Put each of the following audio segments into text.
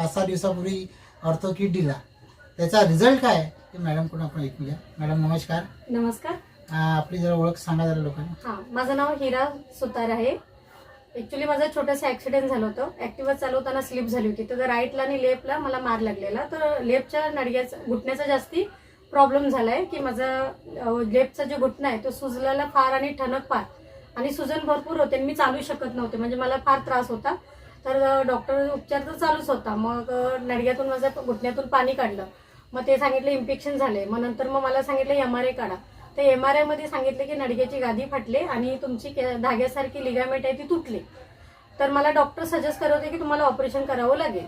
पाच सहा दिवसापूर्वी ऑर्थो किट दिला. त्याचा रिझल्ट काय ते मॅडमकडून आपण ऐकूया. मॅडम नमस्कार. नमस्कार. आ, आपली जरा ओळख सांगा जरा लोकांना. हां माझं नाव हिरा सुतार आहे. ॲक्च्युली माझं छोटंसं ॲक्सिडेंट झालं होतं. ॲक्टिवा चालवताना स्लिप झाली होती. तर राईटला आणि लेफ्टला मला मार लागलेला. तर लेफ्टच्या नडग्याचा घुटण्याचा जास्ती प्रॉब्लेम झाला आहे की माझा लेफ्टचा जो घुटणा आहे तो सुजलेला फार आणि ठणक फार. आणि सुजन भरपूर होते. आणि मी चालू शकत नव्हते. म्हणजे मला फार त्रास होता. तर डॉक्टर उपचार तर चालूच होता. मग नडग्यातून माझ्या घुटण्यातून पाणी काढलं. मग ते सांगितलं इन्फेक्शन झाले. मग नंतर मग मला सांगितलं एम आर आय काढा. तर एम आर आयमध्ये सांगितले की नडग्याची गादी फाटले आणि तुमची धाग्यासारखी लिगामेंट आहे ती तुटली. तर मला डॉक्टर सजेस्ट करत होते की तुम्हाला ऑपरेशन करावं लागेल.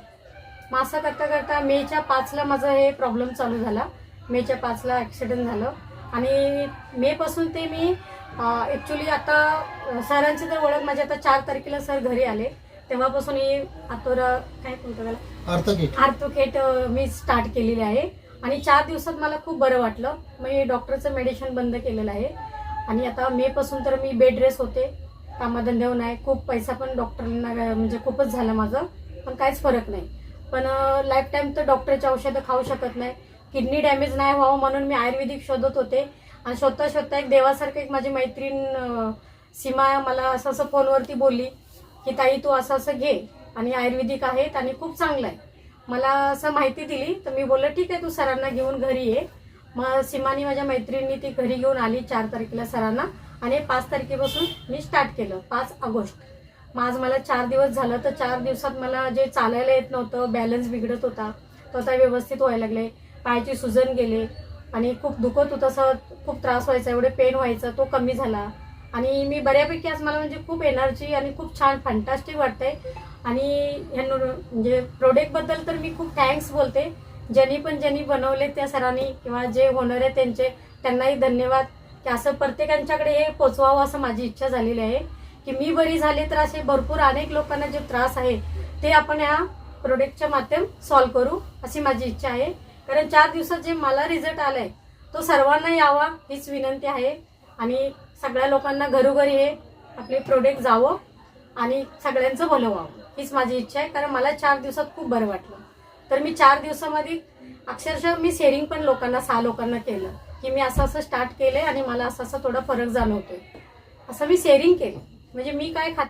मग असं करता करता मेच्या पाचला माझा हे प्रॉब्लेम चालू झाला. मेच्या पाचला ॲक्सिडेंट झालं. आणि मेपासून ते मी ॲक्च्युली आता सरांची तर ओळख माझी आता चार तारखेला सर घरी आले. तेव्हापासून ही आतोरा काय बोलतो त्याला? आर्थोकेट. मी स्टार्ट केलेली आहे. आणि चार दिवसात मला खूप बरं वाटलं. मी डॉक्टरचं मेडिसिन बंद केलेलं आहे. आणि आता मे पासून तर मी बेड रेस होते. कामाधंद्यावर नाही. खूप पैसा पण डॉक्टरांना म्हणजे खूपच झालं माझं. पण काहीच फरक नाही. पण लाईफ टाईम तर डॉक्टरची औषधं खाऊ शकत नाही. किडनी डॅमेज नाही व्हावं म्हणून मी आयुर्वेदिक शोधत होते. आणि शोधता शोधता एक देवासारखं एक माझी मैत्रीण अ, सीमा मला असं असं फोनवरती बोलली. की ताई तू असं असं घे. आणि आयुर्वेदिक आहेत आणि खूप चांगलं आहे. मला असं माहिती दिली तर मी बोललं ठीक आहे तू सरांना घेऊन घरी ये. मग सीमानी माझ्या मैत्रिणी ती घरी घेऊन आली चार तारखेला सरांना. आणि पाच तारखेपासून मी स्टार्ट केलं पाच ऑगस्ट. मग आज मला चार दिवस झालं तर चार दिवसात मला जे चालायला येत नव्हतं बॅलन्स बिघडत होता. तो आता व्यवस्थित व्हायला लागले. पायाची सुजन गेले. आणि खूप दुखत होतं असं खूप त्रास व्हायचा एवढे पेन व्हायचं तो कमी झाला. आणि मी बऱ्यापैकी आज मला म्हणजे खूप एनर्जी आणि खूप छान फॅन्टास्टिक वाटतंय. आणि ह्या म्हणजे प्रोडक्टबद्दल तर मी खूप थँक्स बोलते. ज्यांनी पण ज्यांनी बनवले त्या सरांनी किंवा जे होणार आहे त्यांचे त्यांनाही धन्यवाद. की असं प्रत्येकांच्याकडे हे पोचवावं असं माझी इच्छा झालेली आहे. की मी बरी झाले तर असे भरपूर अनेक लोकांना जे त्रास आहे ते आपण या प्रोडक्टच्या माध्यम सॉल्व्ह करू अशी माझी इच्छा आहे. कारण चार दिवसात जे मला रिझल्ट आलाय तो सर्वांना यावा हीच विनंती आहे. आणि सगळ्या लोकांना घरोघरी हे आपले प्रोडक्ट जावं आणि सगळ्यांचं भलं व्हावं. हीच माझी इच्छा आहे कारण मला चार दिवसात खूप बरं वाटलं. तर मी चार दिवसामध्ये अक्षरशः मी शेअरिंग पण लोकांना सहा लोकांना केलं की मी असं असं स्टार्ट केलं आणि मला असं असं थोडा फरक जाणवतोय. असं मी शेअरिंग केलं. म्हणजे मी काय खात